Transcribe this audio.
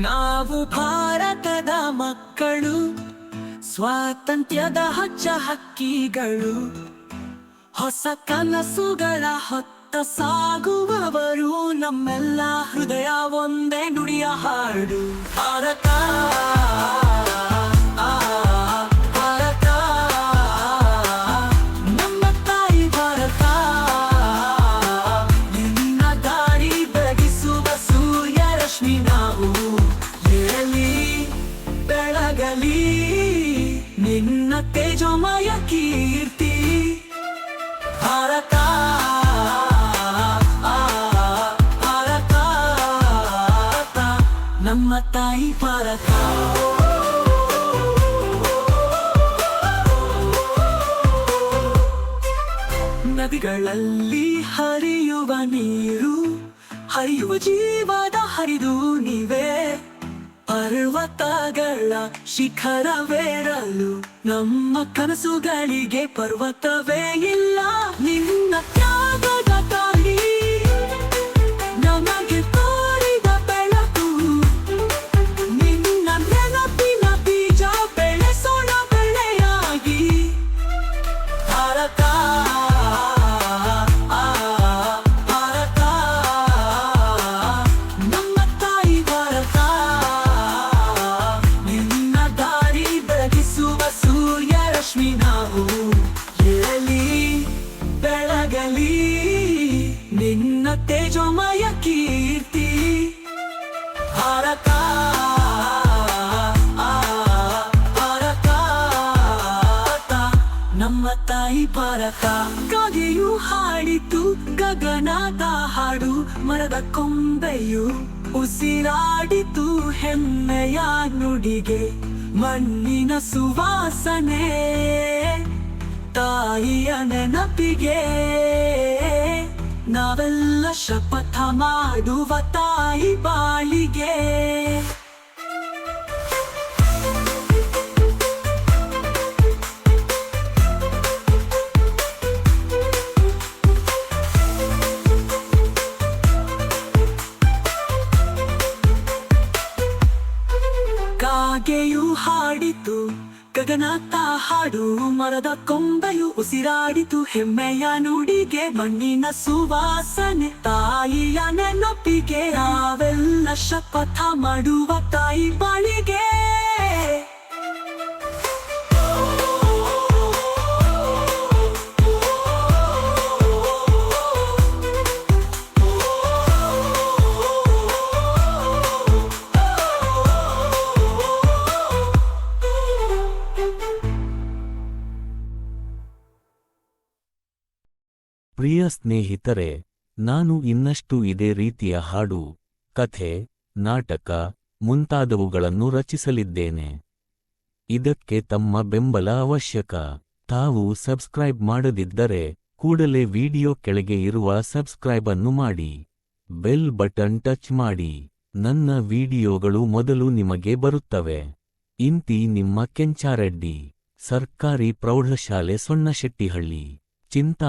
ನಾವು ಭಾರತದ ಮಕ್ಕಳು, ಸ್ವಾತಂತ್ರ್ಯದ ಹಚ್ಚ ಹಕ್ಕಿಗಳು, ಹೊಸ ಕನಸುಗಳ ಹೊತ್ತ ಸಾಗುವವರು, ನಮ್ಮೆಲ್ಲ ಹೃದಯ ಒಂದೇ ನುಡಿಯ ಹಾಡು. ಭಾರತ! ಬೆಳಗಲಿ ನಿನ್ನ ತೇಜೋಮಯ ಕೀರ್ತಿ ಭಾರತ ಭಾರತ ನಮ್ಮ ತಾಯಿ ಭಾರತ ನದಿಗಳಲ್ಲಿ ಹರಿಯುವ ನೀರು, ಹರಿಯುವ ಜೀವದ ಹರಿದು ನೀವೇ. ಪರ್ವತಗಳ ಶಿಖರವೇರಲು ನಮ್ಮ ಕನಸುಗಳಿಗೆ ಪರ್ವತವೇ ಇಲ್ಲ. ನಿನ್ನ ತ್ಯಾಗದ ರಶ್ಮಿ ನಾವು ಏಳಲಿ ಬೆಳಗಲಿ, ನಿನ್ನ ತೇಜೋಮಯ ಕೀರ್ತಿ. ಭಾರತ ನಮ್ಮ ತಾಯಿ ಭಾರತ. ಗಗೆಯು ಹಾಡಿತು, ಗಗನದ ಹಾಡು, ಮರದ ಕೊಂಬೆಯು ಉಸಿರಾಡಿತು, ಹೆಮ್ಮೆಯ ನುಡಿಗೆ. ಮಣ್ಣಿನ ಸುವಾಸನೆ ತಾಯಿಯ ನೆನಪಿಗೆ. ನಾವೆಲ್ಲ ಶಪಥ ಮಾಡುವ ತಾಯಿ ಬಾಳಿಗೆ. ಕಾಗೆಯು ಹಾಡಿತು. ಗಗನಾಥ ಹಾಡು, ಮರದ ಕೊಂಬೆಯು ಉಸಿರಾಡಿತು. ಹೆಮ್ಮೆಯ ನುಡಿಗೆ ಮಣ್ಣಿನ ಸುವಾಸನೆ, ತಾಯಿಯ ನೆನಪಿಗೆ ನಾವೆಲ್ಲ ಶಪಥ ಮಾಡುವ ತಾಯಿ ಬಾಳಿಗೆ. ಪ್ರಿಯ ಸ್ನೇಹಿತರೆ, ನಾನು ಇನ್ನಷ್ಟು ಇದೇ ರೀತಿಯ ಹಾಡು, ಕಥೆ, ನಾಟಕ ಮುಂತಾದವುಗಳನ್ನು ರಚಿಸಲಿದ್ದೇನೆ. ಇದಕ್ಕೆ ತಮ್ಮ ಬೆಂಬಲ ಅವಶ್ಯಕ. ತಾವು ಸಬ್ಸ್ಕ್ರೈಬ್ ಮಾಡದಿದ್ದರೆ ಕೂಡಲೇ ವಿಡಿಯೋ ಕೆಳಗೆ ಇರುವ ಸಬ್ಸ್ಕ್ರೈಬ್ ಅನ್ನು ಮಾಡಿ. ಬೆಲ್ ಬಟನ್ ಟಚ್ ಮಾಡಿ. ನನ್ನ ವಿಡಿಯೋಗಳು ಮೊದಲು ನಿಮಗೆ ಬರುತ್ತವೆ. ಇಂತಿ ನಿಮ್ಮ ಕೆಂಚಾರೆಡ್ಡಿ, ಸರ್ಕಾರಿ ಪ್ರೌಢಶಾಲೆ ಸೊಣ್ಣಶೆಟ್ಟಿಹಳ್ಳಿ ಚಿಂತಾ